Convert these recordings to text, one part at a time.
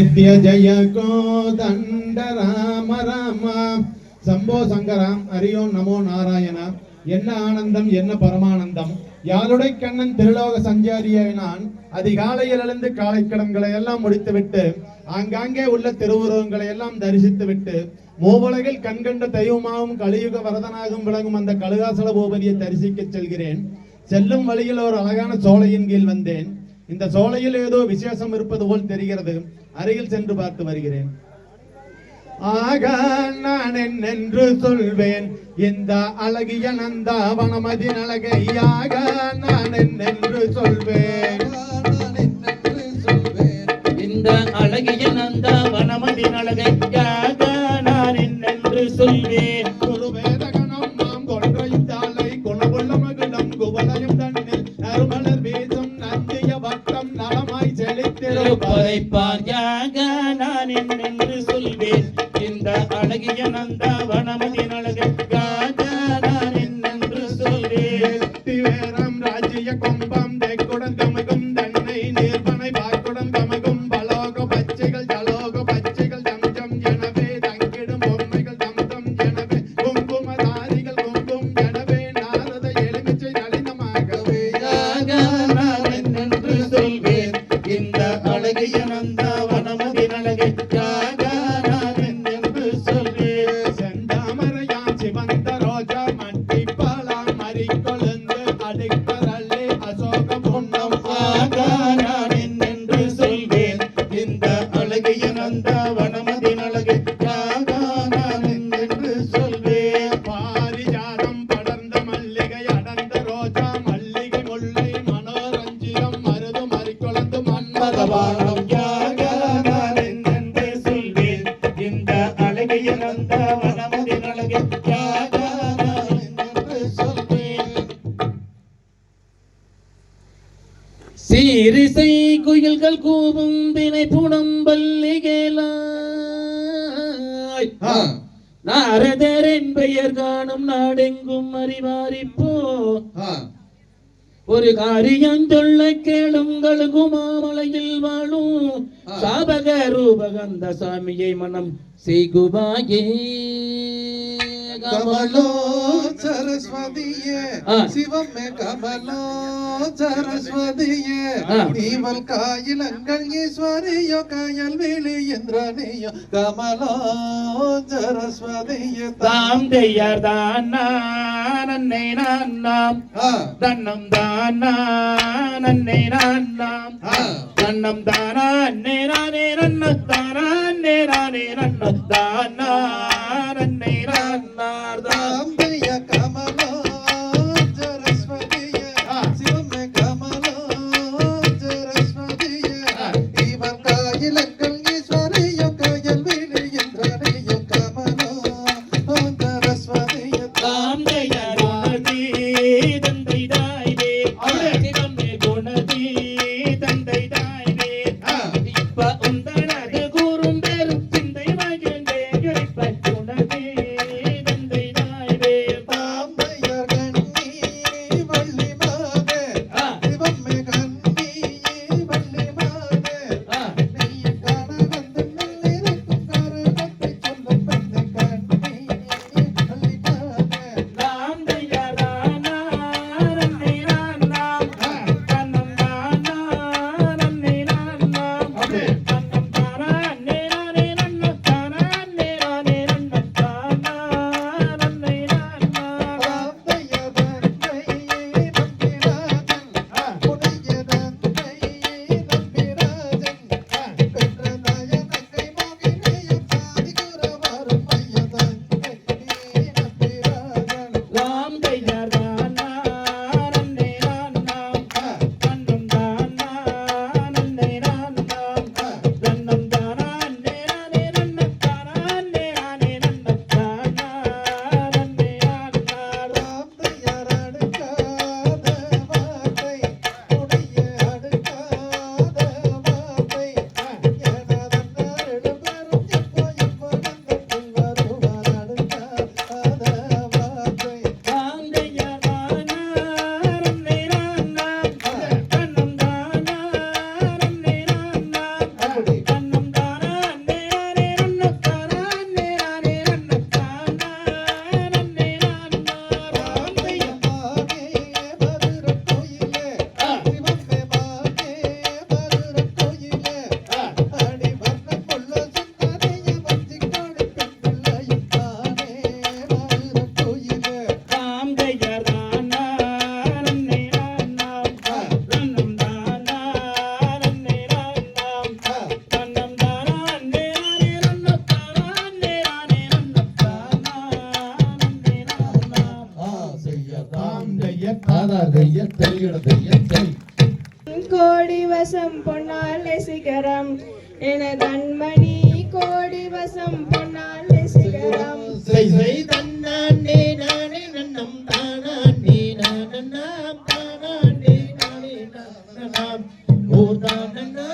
நித்ய ஜய கோதண்ட ராம ராம சம்போ சங்கராம் அரியோம் நமோ நாராயணா. என்ன ஆனந்தம் என்ன பரமானந்தம். யாருடைய கண்ணன் திருலோக சஞ்சாரியாய் நான் அதிகாலையில் எழுந்து காலை எல்லாம் முடித்துவிட்டு ஆங்காங்கே உள்ள திருவுருவங்களை எல்லாம் தரிசித்து விட்டு மூவுலகில் கண்கண்ட தெய்வமாகவும் கலியுக வரதனாகவும் விளங்கும் அந்த கழுகாசல பூபதியை தரிசிக்க செல்கிறேன். செல்லும் வழியில் ஒரு அழகான சோலையின் கீழ் வந்தேன். இந்த சோலையில் ஏதோ விசேஷம் இருப்பது போல் தெரிகிறது. அருகில் சென்று பார்த்து வருகிறேன். ஆக நான் என்னென்று சொல்வேன்? இந்த அழகிய நந்தாவனமதின் அழகையாக நான் என்னென்று சொல்வேன்? இந்த அழகிய நந்தா வனமதின் அழகையாக நான் என்னென்று சொல்வேன்? சீரிசை குயில்கள் கூவும் தினை புணம்பல்லிகளாய் நாரதரின் பெயர் காணும் நாடெங்கும் அறிவாரிப்போ. ஒரு காரியம் சொல்ல கேளுங்கள் குமாமலையில் வாழும். சாபக ரூபகந்த சாமியை மனம் செய்குவாயே கமலோ சரஸ்வதியே. சிவமே கமலோ சரஸ்வதியே. நீவல் காயிலங்கள் ஈஸ்வரியோ காயல் வேலி இந்திரனியோ கமலோ சரஸ்வதியே தாம் தெய்யார் தான் நன்னை நான் நாம். தன்னம் தானா நன்னை நான் நாம். தன்னம் தானா நானே நன்ன தானா நானே நன்ன தானா நன்னை நான்னார் கோடி வசம் பொன்னாலே சிகரம். என தன்மணி கோடி வசம் பொன்னாலே சிகரம். தன்னாண்டே நானே நன்னம் தானாண்டே நானன்னா தானாண்டே நானே நானாம் ஓ தானன்னா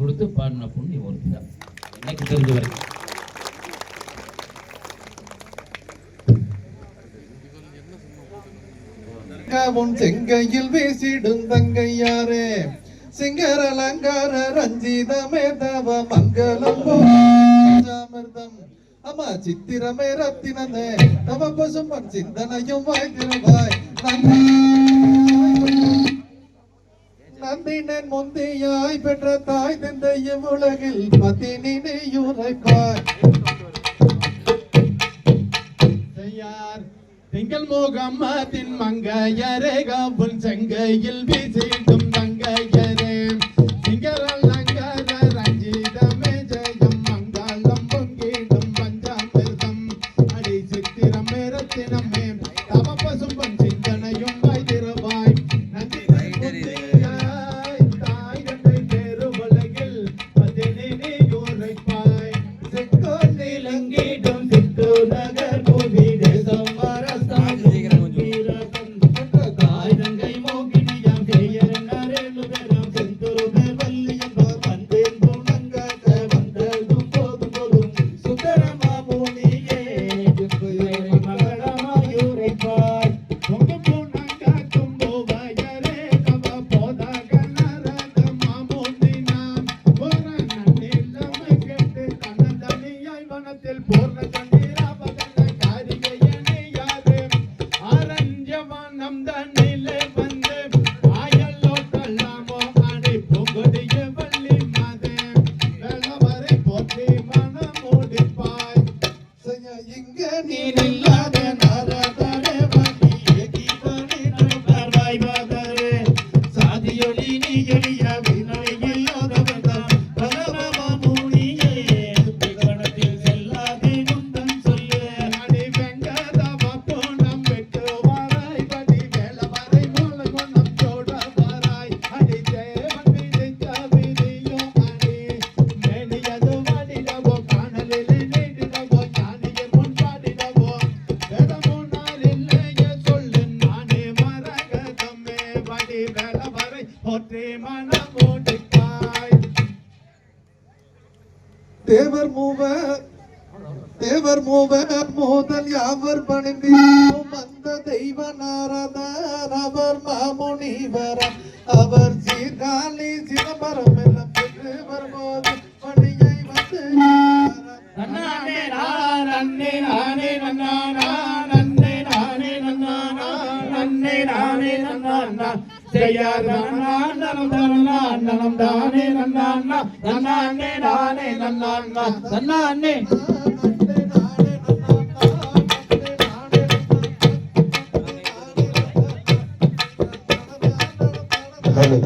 கொடுத்து பாடின பொண்ணு ஒருத்தி தான் எனக்கு தெரிஞ்ச வரைக்கும். செங்கையில் வீசிடும் தங்கையாரே. சிங்கர அலங்கார ரஞ்சிதமே தவ மங்களம் அமிர்தம் அம்மா சித்திரமே ரத்தினதே தவ பசுமன் சிந்தனையும் வாய்த்திருவாய் நன்றி மகன் முந்தியாய் பெற்ற தாய் தந்தையும் உலகில் பதினினையுரைப்பார் திங்கள் மோகம் மதின் மங்கையரே காப்புன் செங்கையில் வீசிடும் யாவர் மோவ மோதல் யாவர் பணிந்தோம் அந்த தெய்வ நாரதர் அவர் மாமுனிவர் அவர் சீர்காழி சிதம்பரம் எல்லாம் பெருவர் போது பணியை வந்து நன்னானே நானே நானே நன்னானா நன்னே நானே நன்னானா நன்னே நானே நன்னானா தன்னானே நானே நன்னான்னா হবে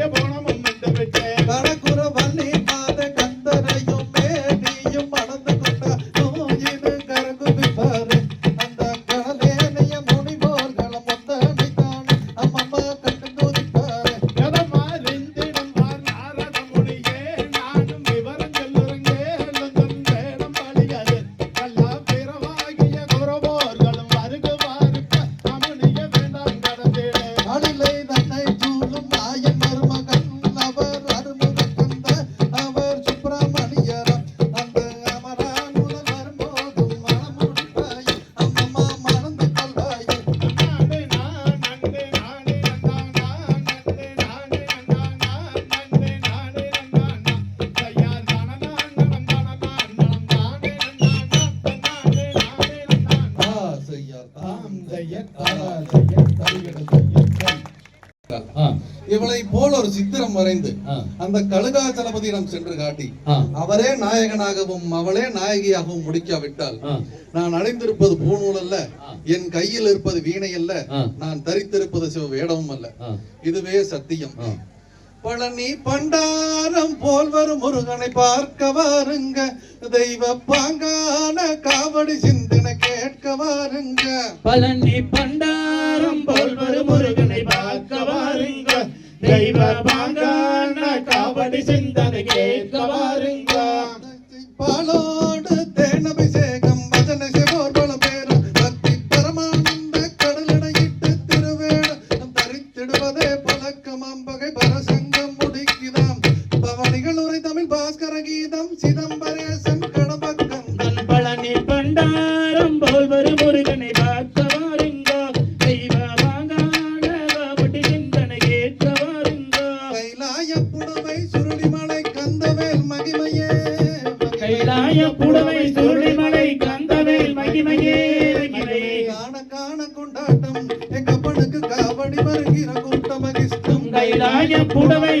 Yeah, boy. ஆ. அந்த கழுகாச்சலபதியிடம் சென்று காட்டி. அவரே நாயகனாகவும் அவளே நாயகியாகவும் முடிக்காவிட்டால். நான் அடைந்திருப்பது பூநூல் அல்ல. என் கையில் இருப்பது வீணை அல்ல. நான் தரித்திருப்பது சிவ வேடமும் அல்ல. இதுவே சத்தியம். பழனி பண்டாரம் போல் வரும் முருகனை பார்க்க வாருங்க தெய்வ பாங்கான காவடி சிந்தனை கேட்க வாருங்க பழனி பண்டாரம் போல் வரும் முருகனை பார்க்க வாருங்க தெய்வ பாங்கான மகிமையே காண காண கொண்டாட்டம். எங்கப்பனுக்கு காவடி வருகிற கூட்டம் மகிஷ்டம். கைலாய புடவை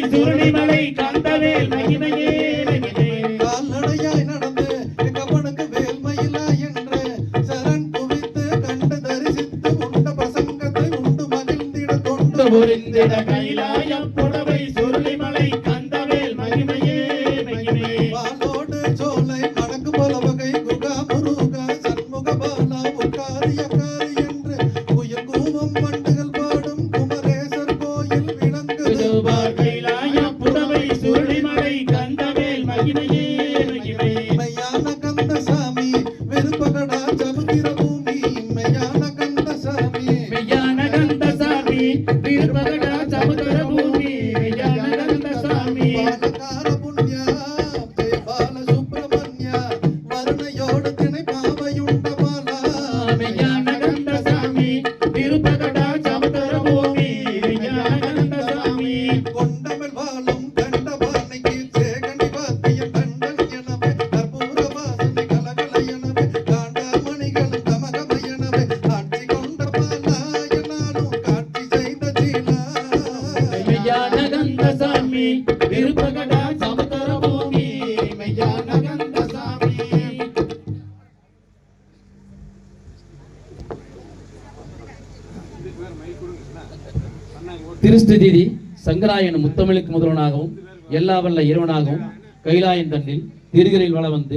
திருஸ்துதிதி சங்கராயன் முத்தமிழுக்கு முதல்வனாகவும் எல்லா வல்ல இறைவனாகவும் கைலாயன் தன்னில் திருகிரில் வள வந்து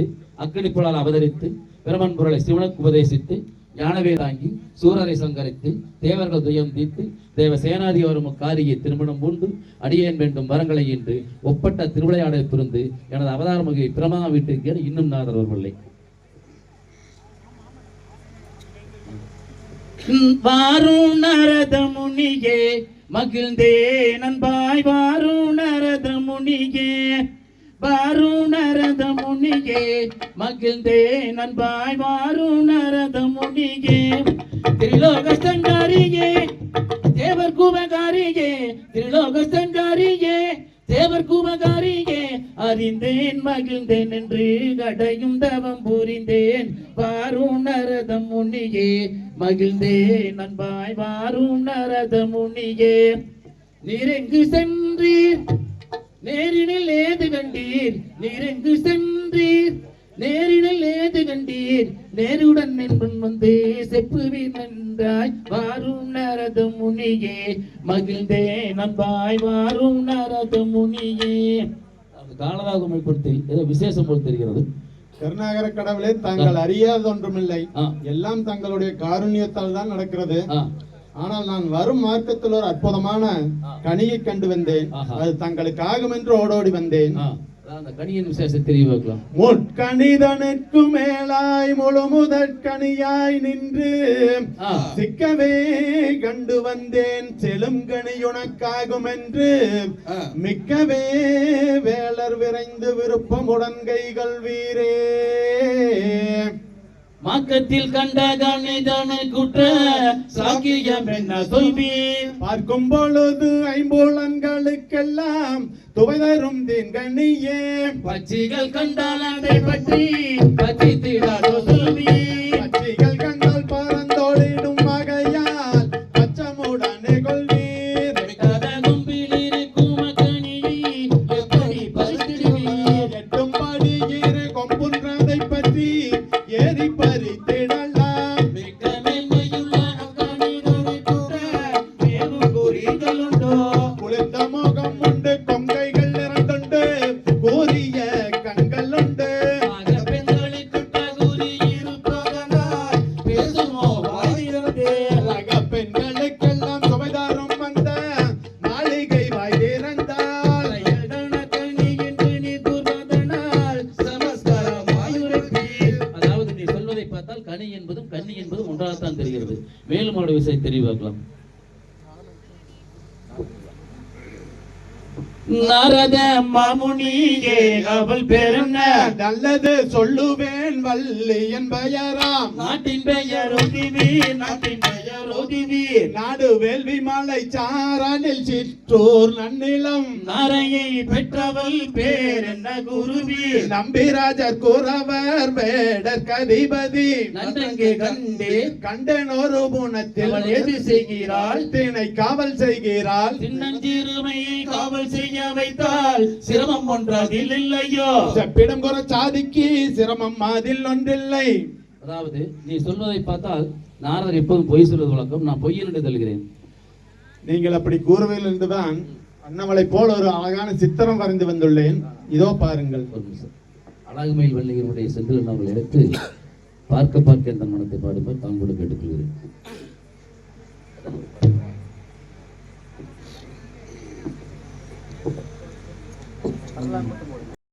குழால் அவதரித்து பிரமன் பொருளை சிவனுக்கு உபதேசித்து ஞானவே தாங்கி சூரரை சங்கரித்து தேவர்கள் துயம் தீர்த்து தேவ சேனாதி வரும் காரியை திருமணம் பூண்டு அடியேன் வேண்டும் வரங்களை என்று ஒப்பட்ட திருவிளையாடல் புரிந்து எனது அவதார மகை பிரமா வீட்டுக்கு இன்னும் நான் வாரும் நரத முனியே மகிழ்ந்தே நண்பாய் வாருணரத நரத முனியே வாரும் முனியே மகிழ்ந்தே நண்பாய் வாருணரத நரத முனியே திரிலோக சங்காரியே தேவர் குமகாரியே திரிலோக சங்காரியே தேவர் குமகாரி அறிந்தேன் மகிழ்ந்தேன் என்று கடையும் தவம் புரிந்தேன். வாரும் நரத முனியே மகிழ்ந்தேன் அன்பாய் வாரும் நரத முனியே நீரெங்கு சென்றீர்? நேரினில் ஏது கண்டீர்? நீரெங்கு சென்றீர்? நேரினில் ஏது கண்டீர்? நேருடன் நின்பன் வந்து செப்புவீர் நன்றாய். வாரும் நரது முனியே மகிழ்ந்தே நண்பாய் வாரும் நரது முனியே படத்தில் ஏதோ விசேஷம் போல் தெரிகிறது. கருணாகர கடவுளே தாங்கள் அறியாத ஒன்றுமில்லை. எல்லாம் தங்களுடைய காருண்யத்தால் தான் நடக்கிறது. ஆனால் நான் வரும் மார்க்கத்தில் ஒரு அற்புதமான கனியை கண்டு வந்தேன். அது தங்களுக்கு ஆகும் என்று ஓடோடி வந்தேன். அந்த கணியின் விசேஷத்தை தெரிய வைக்கலாம் முட்கணிதனுக்கு மேலாய் முழு முதற்கனியாய் நின்று. சிக்கவே கண்டு வந்தேன் செலும் கனி உனக்காகும் என்று. மிக்கவே வேலர் விரைந்து விருப்பமுடன் கைகள் வீரே மாக்கத்தில் கண்ட கணிதன குற்ற சாக்கியம் என்ன சொல்வீர் பார்க்கும் பொழுது ஐம்புலன்களுக்கெல்லாம் துவை தரும் தேன்கனியே பச்சிகள் கண்டால் அதை பற்றி பச்சி திடாதோ பச்சைகள் நாரத மாமுனியே அவள் பெருங்க நல்லது சொல்லுவேன் வள்ளி என் பெயராம். நாட்டின் பெயர் நாட்டின் பெயர் உதிவி நாடு வேள்வி மலை சாரனில் சிற்றூர் நன்னிலம். நாரையை பெற்றவள் பேர் என்ன குருவி? நம்பிராஜர் குறவர் வேடர் கதிபதி. நன்றங்கே கண்டே. கண்டன் ஒரு குணத்தில் அவள் எது செய்கிறாள்? தினை காவல் செய்கிறாள். சின்னஞ்சிறுமையை காவல் செய்ய வைத்தால் சிரமம் ஒன்றதில் இல்லையோ? செப்பிடம் குற சாதிக்கு சிரமம் அதில் ஒன்றில்லை. அதாவது நீ சொல்வதை பார்த்தால் நாரதர் எப்போதும் பொய் சொல்வது வழக்கம்? நான் பொய் என்று தருகிறேன் நீங்கள் அப்படி கூறுவையில் இருந்துதான் அண்ணவளை போல ஒரு அழகான சித்திரம் வரைந்து வந்துள்ளேன். இதோ பாருங்கள். அழகுமயில் வள்ளியனுடைய செந்தில் அவர்கள் எடுத்து பார்க்க பார்க்க எந்த மனத்தை பாடும்போது தான் கூட கேட்டுக்கொள்கிறேன். வரலாறு மட்டும்